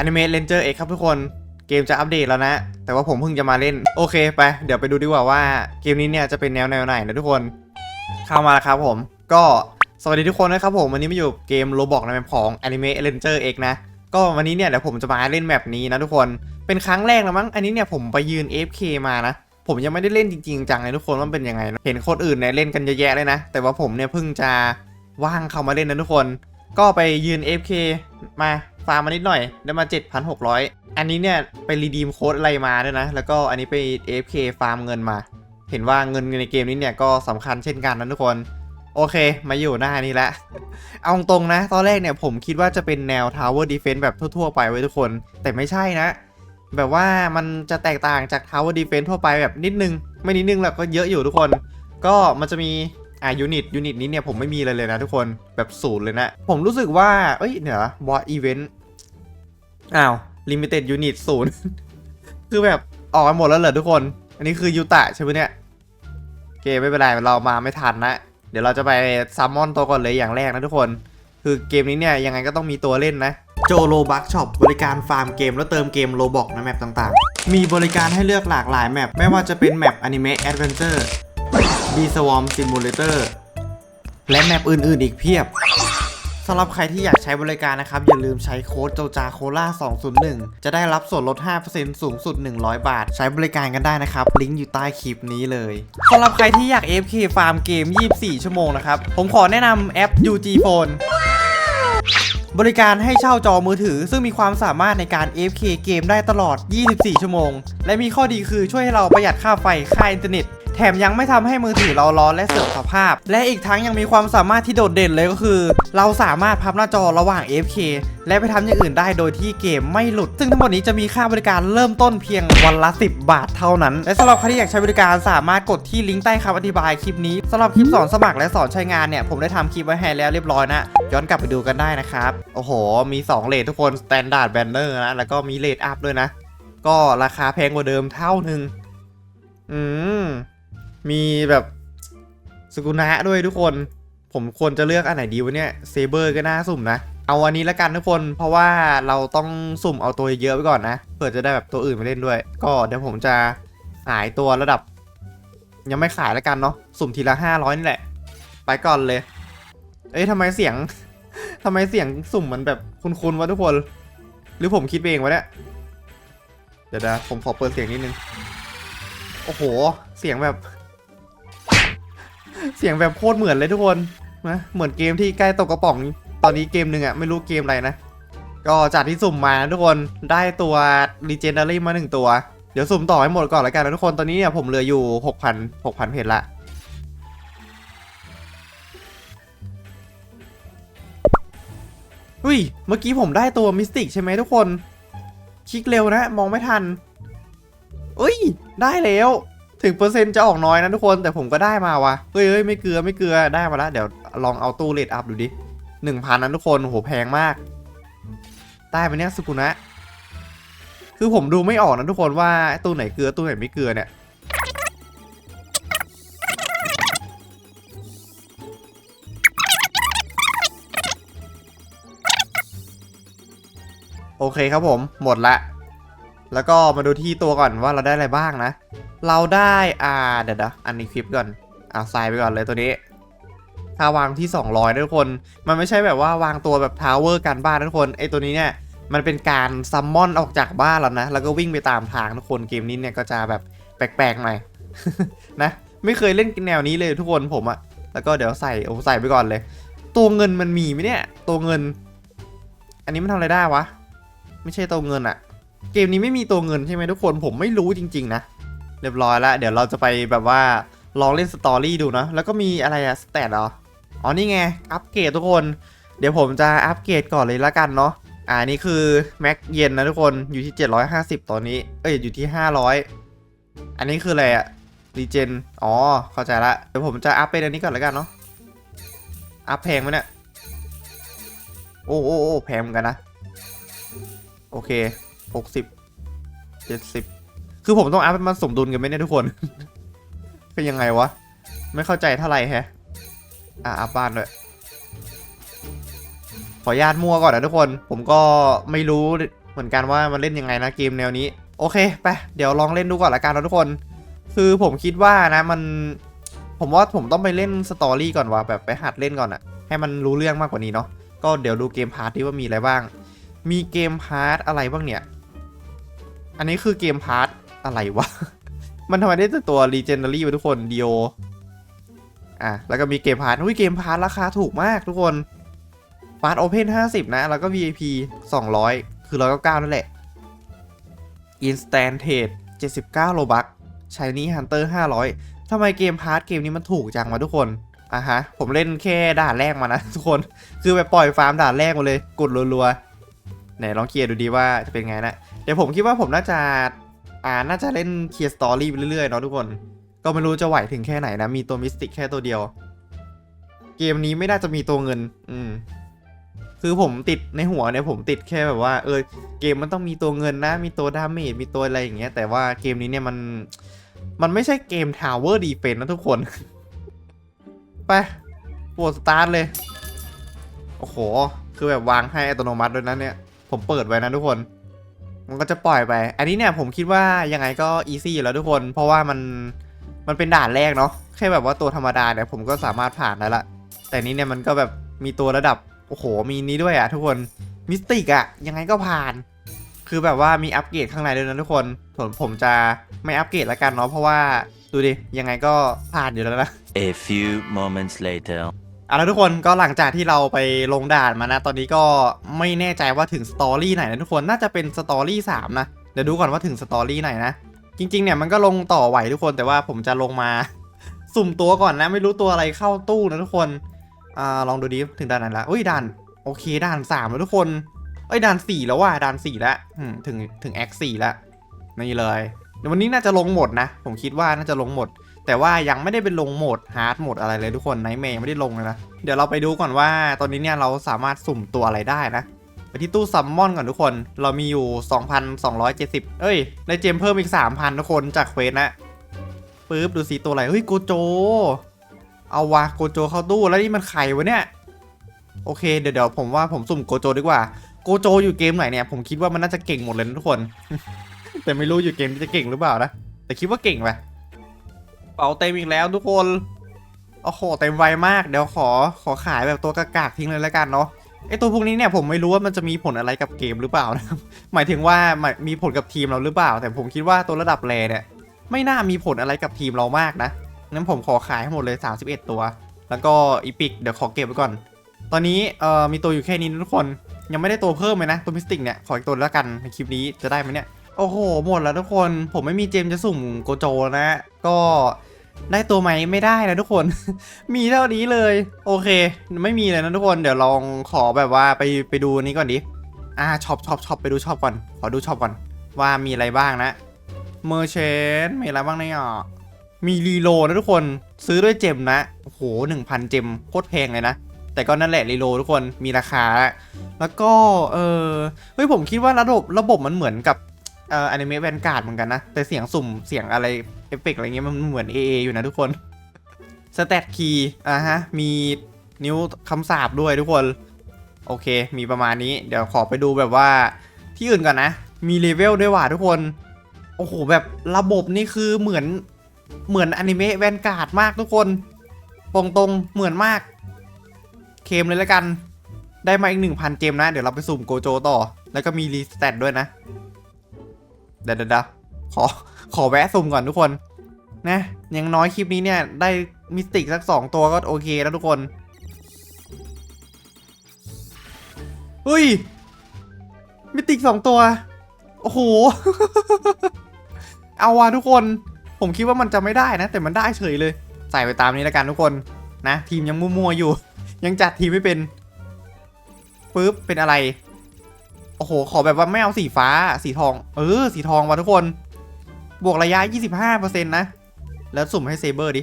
Anime Ranger X ครับทุกคนเกมจะอัปเดตแล้วนะ แต่ว่าผมเพิ่งจะมาเล่น โอเคไป เดี๋ยวไปดูดีกว่าว่าเกมนี้เนี่ยจะเป็นแนวแนวไหนนะทุกคน เข้ามาแล้วครับผม ก็สวัสดีทุกคนนะครับผม วันนี้มาอยู่เกมโรบอกในแมปของ Anime Ranger X นะ ก็วันนี้เนี่ยเดี๋ยวผมจะมาเล่นแมปนี้นะทุกคน เป็นครั้งแรกแล้วมั้ง อันนี้เนี่ยผมไปยืน AFK มานะ ผมยังไม่ได้เล่นจริงๆจังเลยทุกคนว่าเป็นยังไงนะเห็นคนอื่นเนี่ยเล่นกันเยอะแยะเลยนะ แต่ว่าผมเนี่ยเพิ่งจะว่างเข้ามาเล่นนะทุกคน ก็ไปยืน FK มาฟาร์มมานิดหน่อย ได้มา 7,600 อันนี้เนี่ย ไปรีดีมโค้ดอะไรมาด้วยนะ แล้วก็อันนี้ไป FK ฟาร์มเงินมา เห็นว่าเงินในเกมนี้เนี่ยก็สำคัญเช่นกันนะทุกคน โอเค มาอยู่หน้านี้แล้ว เอาตรงนะ ตอนแรกเนี่ยผมคิดว่าจะเป็นแนว Tower Defense แบบทั่วๆไปไว้ทุกคน แต่ไม่ใช่นะ แบบว่ามันจะแตกต่างจาก Tower Defense ทั่วไปแบบนิดนึง ไม่นิดนึงหรอกก็เยอะอยู่ทุกคน ก็มันจะมี อ่ายูนิตยูนิตนี้เนี่ยผมไม่มีเลยเลยนะทุกคนแบบศูนย์เลยนะ ผมรู้สึกว่า เอ้ยเดี๋ยบอสอีเวนต์อ้าวลิมิเต็ดยูนิตศูนย์คือแบบออกไปหมดแล้วเหรอทุกคน อันนี้คือยูตะใช่ไหมเนี่ยโอเคไม่เป็นไรเรามาไม่ทันนะ เดี๋ยวเราจะไปซัมมอนตัวก่อนเลยอย่างแรกนะทุกคน คือเกมนี้เนี่ยยังไงก็ต้องมีตัวเล่นนะโจโลบักช็อปบริการฟาร์มเกมแล้วเติมเกมโลบอกในแมปต่างๆ มีบริการให้เลือกหลากหลายแมปไม่ว่าจะเป็นแมปอนิเมะแอดเวนเจอร์ บีสวอมซิมูเลเตอร์และแมปอื่น ๆ อีกเพียบสำหรับใครที่อยากใช้บริการนะครับ อย่าลืมใช้โค้ดโจจาโคล่า201 จะได้รับส่วนลด 5%สูงสุด 100 บาท ใช้บริการกันได้นะครับ ลิงก์อยู่ใต้คลิปนี้เลยสำหรับใครที่อยาก FK ฟาร์มเกม 24 ชั่วโมงนะครับ ผมขอแนะนำแอป UG Phone บริการให้เช่าจอมือถือ ซึ่งมีความสามารถในการ FK เกมได้ตลอด 24 ชั่วโมง และมีข้อดีคือช่วยให้เราประหยัดค่าไฟค่าอินเทอร์เน็ต แถมยังไม่ทำให้มือถือเราร้อนและเสื่อมสภาพ และอีกทั้งยังมีความสามารถที่โดดเด่นเลยก็คือ เราสามารถพับหน้าจอระหว่าง F K และไปทำอย่างอื่นได้โดยที่เกมไม่หลุด ซึ่งทั้งหมดนี้จะมีค่าบริการเริ่มต้นเพียงวันละ 10 บาทเท่านั้น และสำหรับใครที่อยากใช้บริการสามารถกดที่ลิงก์ใต้คำอธิบายคลิปนี้สำหรับคลิปสอนสมัครและสอนใช้งานเนี่ยผมได้ทำคลิปไว้ให้แล้วเรียบร้อยนะ ย้อนกลับไปดูกันได้นะครับ โอ้โห มี 2เลททุกคน Standard Banner นะ แล้วก็มีเลทอัพด้วยนะ ก็ราคาแพงกว่าเดิมเท่านึง อืม มีแบบสกุนะด้วยทุกคน ผมควรจะเลือกอันไหนดีวะเนี่ยเซเบอร์ก็น่าสุ่มนะ เอาอันนี้ละกันทุกคน เพราะว่าเราต้องสุ่มเอาตัวเยอะไว้ก่อนนะ เผื่อจะได้แบบตัวอื่นมาเล่นด้วย ก็เดี๋ยวผมจะขายตัวระดับ ยังไม่ขายละกันเนาะ สุ่มทีละ500นี่แหละ ไปก่อนเลย เอ้ยทำไมเสียงทำไมเสียงสุ่มมันแบบคุ้นๆวะทุกคน หรือผมคิดเองวะเนี่ยเดี๋ยวนะผมขอเปิดเสียงนิดนึง โอ้โห เสียงแบบ เสียงแบบโคตรเหมือนเลยทุกคนนะเหมือนเกมที่ใกล้ตกกระป๋อง ตอนนี้เกมหนึ่งอะไม่รู้เกมอะไรนะ ก็จากที่สุ่มมาทุกคนได้ตัว Legendary มาหนึ่งตัว เดี๋ยวสุ่มต่อให้หมดก่อนแล้วกันนะทุกคนตอนนี้เนี่ยผมเหลืออยู่6,000 6,000เพจละอุ้ยเมื่อกี้ผมได้ตัวมิสติกใช่ไหมทุกคน คลิกเร็วนะ มองไม่ทันอุ้ย ได้แล้ว ถึงเปอร์เซ็นต์จะออกน้อยนะทุกคนแต่ผมก็ได้มาวะเฮ้ยเฮ้ยไม่เกลือไม่เกลือได้มาแล้วเดี๋ยวลองเอาตู้เลดอัพดูดิหนึ่งพันนั้นทุกคนโหแพงมากได้ไปเนี้ยสกุนะคือผมดูไม่ออกนะทุกคนว่าตู้ไหนเกลือตู้ไหนไม่เกลือเนี่ยโอเคครับผมหมดละ แล้วก็มาดูที่ตัวก่อนว่าเราได้อะไรบ้างนะ เราได้อ่าเดี๋ยวนะอันนี้คลิปก่อนอ่าใส่ไปก่อนเลยตัวนี้ถ้าวางที่ 200ทุกคน มันไม่ใช่แบบว่าวางตัวแบบทาวเวอร์การบ้านทุกคนไอตัวนี้เนี่ยมันเป็นการซัมมอนออกจากบ้านแล้วนะ แล้วก็วิ่งไปตามทางทุกคนเกมนี้เนี่ยก็จะแบบแปลกๆหน่อยนะ ไม่เคยเล่นแนวนี้เลยทุกคนผมอะแล้วก็เดี๋ยวใส่โอ้ใส่ไปก่อนเลย ตัวเงินมันมีไหมเนี่ย ตัวเงิน อันนี้มันทำอะไรได้วะ ไม่ใช่ตัวเงินอะเกมนี้ไม่มีตัวเงินใช่ไหมทุกคนผมไม่รู้จริง ๆ นะ เรียบร้อยแล้ว เดี๋ยวเราจะไปแบบว่าลองเล่นสตอรี่ดูนะแล้วก็มีอะไรอะสเตตเหรออ๋อนี่ไงอัปเกรดทุกคน เดี๋ยวผมจะอัปเกรดก่อนเลยละกันเนาะอ่านี่คือแม็กเย็นนะทุกคนอยู่ที่ 750 ตอนนี้ เอ้ยอยู่ที่ 500 อันนี้คืออะไรอะรีเจนอ๋อเข้าใจละเดี๋ยวผมจะอัพเป็นอันนี้ก่อนละกันเนาะอัพแพงไหมเนี่ยโอ้โอ้โอ้แพงเหมือนกันนะ โอเค 60 70 คือผมต้องอัพให้มันสมดุลกันไหมเนี่ยทุกคน เป็นยังไงวะ ไม่เข้าใจเท่าไหร่แฮะ อะอัพบ้านด้วย ขอญาตมั่วก่อนนะทุกคน ผมก็ไม่รู้เหมือนกันว่ามันเล่นยังไงนะเกมแนวนี้ โอเคไปเดี๋ยวลองเล่นดูก่อนละกันนะทุกคน คือผมคิดว่านะมัน ผมว่าผมต้องไปเล่นสตอรี่ก่อนว่ะแบบไปหัดเล่นก่อนอะให้มันรู้เรื่องมากกว่านี้เนาะ ก็เดี๋ยวดูเกมพาร์ทที่ว่ามีอะไรบ้าง มีเกมพาร์ทอะไรบ้างเนี่ย อันนี้คือเกมพาร์ท อะไรวะ มันทำไมได้แต่ตัว Legendary วะทุกคนเดียวอะ แล้วก็มีเกมพาร์ทอุ้ยเกมพาร์ทราคาถูกมากทุกคนพาร์ทโอเพน50นะ แล้วก็ VIP 200คือ199นั่นแหละ Instant Trade 79โลบัก Shiny Hunter 500ทำไมเกมพาร์ทเกมนี้มันถูกจังวะทุกคนอะฮะ ผมเล่นแค่ด่านแรกมานะทุกคน คือไปปล่อยฟาร์มด่านแรกมาเลย กดรัวๆไหนลองเคลียร์ดูดีว่าจะเป็นไงนะ เดี๋ยวผมคิดว่าผมน่าจะ อ่าน่าจะเล่นเคลียร์สตอรี่ไปเรื่อยๆเนาะทุกคน ก็ไม่รู้จะไหวถึงแค่ไหนนะ มีตัวมิสติกแค่ตัวเดียว เกมนี้ไม่น่าจะมีตัวเงิน อืม คือผมติดในหัวเนี่ยผมติดแค่แบบว่า เออ เกมมันต้องมีตัวเงินนะ มีตัวดาเมจ มีตัวอะไรอย่างเงี้ย แต่ว่าเกมนี้เนี่ยมัน มันไม่ใช่เกม Tower Defense นะทุกคน ไปปวดสตาร์ทเลย โอ้โห คือแบบวางให้อัตโนมัติด้วยนะเนี่ย ผมเปิดไว้นะทุกคน มันก็จะปล่อยไป อันนี้เนี่ยผมคิดว่ายังไงก็อีซี่อยู่แล้วทุกคน เพราะว่ามันมันเป็นด่านแรกเนาะแค่แบบว่าตัวธรรมดาเนี่ยผมก็สามารถผ่านได้ละ แต่นี้เนี่ยมันก็แบบมีตัวระดับโอ้โหมีนี้ด้วยอะทุกคนมิสติกอะยังไงก็ผ่าน คือแบบว่ามีอัปเกรดข้างในด้วยนะทุกคนผมผมจะไม่อัปเกรดล้วกันเนาะเพราะว่าดูดิยังไงก็ผ่านอยู่แล้วนะ A few moments later. เอาละทุกคนก็หลังจากที่เราไปลงด่านมานะ ตอนนี้ก็ไม่แน่ใจว่าถึงสตอรี่ไหนนะทุกคนน่าจะเป็นสตอรี่สามนะเดี๋ยวดูก่อนว่าถึงสตอรี่ไหนนะ จริงๆเนี่ยมันก็ลงต่อไหวทุกคนแต่ว่าผมจะลงมา สุ่มตัวก่อนนะ ไม่รู้ตัวอะไรเข้าตู้นะทุกคนอ่าลองดูดิถึงด่านไหนละอุ้ยด่านโอเคด่านสามแล้วทุกคนเอ้ยด่านสี่แล้วว่ะด่านสี่แล้วถึงถึงแอคสี่แล้วนี่เลยเดี๋ยววันนี้น่าจะลงหมดนะ ผมคิดว่าน่าจะลงหมด แต่ว่ายังไม่ได้เป็นลงโหมดฮาร์ดโหมดอะไรเลยทุกคนไนท์เมย์ไม่ได้ลงเลยนะ เดี๋ยวเราไปดูก่อนว่าตอนนี้เนี่ยเราสามารถสุ่มตัวอะไรได้นะ ไปที่ตู้ซัมมอนก่อนทุกคน เรามีอยู่ 2,270 เอ้ย ได้เจมเพิ่มอีก 3,000 ทุกคนจากเควสนะปึ๊บดูสีตัวอะไร เฮ้ยโกโจ เอาวะโกโจเข้าตู้แล้วนี่มันไข่วะเนี่ย โอเคเดี๋ยวเดี๋ยวผมว่าผมสุ่มโกโจดีกว่า โกโจอยู่เกมไหนเนี่ยผมคิดว่ามันน่าจะเก่งหมดเลยนะทุกคน แต่ไม่รู้อยู่เกมนี้จะเก่งหรือเปล่านะ แต่คิดว่าเก่งไป เป๋าเต็มอีกแล้วทุกคนโอ้โหเต็มไวมากเดี๋ยวขอขอขายแบบตัวกากๆทิ้งเลยแล้วกันเนาะไอตัวพวกนี้เนี่ยผมไม่รู้ว่ามันจะมีผลอะไรกับเกมหรือเปล่านะหมายถึงว่ามีผลกับทีมเราหรือเปล่า แต่ผมคิดว่าตัวระดับแรเนี่ยไม่น่ามีผลอะไรกับทีมเรามากนะงั้นผมขอขายให้หมดเลย 31 ตัว แล้วก็อีพิกเดี๋ยวขอเก็บไว้ก่อน ตอนนี้เอ่อมีตัวอยู่แค่นี้ทุกคนยังไม่ได้ตัวเพิ่มเลยนะตัวมิสติกเนี่ยขออีกตัวแล้วกันในคลิปนี้จะได้ไหมเนี่ย โอ้โห หมดแล้วทุกคน ผมไม่มีเจมจะสุ่มโกโจนะ ก็ได้ตัวไหมไม่ได้นะทุกคน มีเท่านี้เลย โอเค ไม่มีเลยนะทุกคน เดี๋ยวลองขอแบบว่าไปไปดูนี้ก่อนดิ อ่าช็อปช็อปช็อปไปดูช็อปก่อน ขอดูช็อปก่อน ว่ามีอะไรบ้างนะ เมอร์เชนมีอะไรบ้างเนี่ยมีรีโลนะทุกคน ซื้อด้วยเจมนะ โอ้โหหนึ่งพันเจมโคตรแพงเลยนะ แต่ก็นั่นแหละรีโลทุกคน มีราคา แล้วก็ เออเฮ้ยผมคิดว่าระบบระบบมันเหมือนกับ เอ่ออนิเมะแวนการ์ดเหมือนกันนะ แต่เสียงสุ่มเสียงอะไร เอฟเฟกต์อะไรเงี้ยมันเหมือน AA อยู่นะทุกคนสเตตคีย์อะฮะ มีนิ้วคำสาบด้วยทุกคน โอเค มีประมาณนี้ เดี๋ยวขอไปดูแบบว่าที่อื่นก่อนนะ มีเลเวลด้วยว่ะทุกคน โอ้โห แบบระบบนี่คือเหมือนเหมือนอนิเมะแวนการ์ดมากทุกคนตรงตรงเหมือนมาก เคมเลยแล้วกัน ได้มาอีก 1,000 เจมนะ เดี๋ยวเราไปสุ่มโกโจต่อ แล้วก็มีรีสแตทด้วยนะ เดี๋ยวเดี๋ยวเดี๋ยวขอขอแวะสุ่มก่อนทุกคนนะอยังน้อยคลิปนี้เนี่ยได้มิสติกสักสองตัวก็โอเคแล้วทุกคนเฮ้ยมิติกสองตัว โอ้โห เอาว่ะทุกคน ผมคิดว่ามันจะไม่ได้นะ แต่มันได้เฉยเลย ใส่ไปตามนี้แล้วกันทุกคน นะ ทีมยังมั่วๆอยู่ ยังจัดทีมไม่เป็นปุ๊บ เป็นอะไร โอ้โห ขอแบบว่าไม่เอาสีฟ้า สีทอง เออ สีทองว่ะทุกคน บวกระยะ 25%นะ แล้วสุ่มให้เซเบอร์ดิ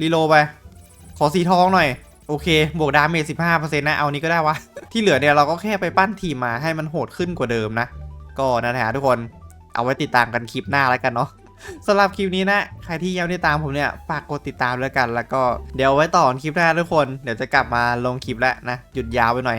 รีโลไป ขอสีทองหน่อย โอเค บวกดาเมจ15%นะ เอานี้ก็ได้วะ ที่เหลือเนี่ยเราก็แค่ไปปั้นทีมมาให้มันโหดขึ้นกว่าเดิมนะ ก็นั่นแหละทุกคน เอาไว้ติดตามกันคลิปหน้าแล้วกันเนาะสำหรับคลิปนี้นะ ใครที่ยังไม่ตามผมเนี่ย ฝากกดติดตามแล้วกัน แล้วก็เดี๋ยวไว้ต่อคลิปหน้าทุกคน เดี๋ยวจะกลับมาลงคลิปแล้วนะ หยุดยาวไปหน่อย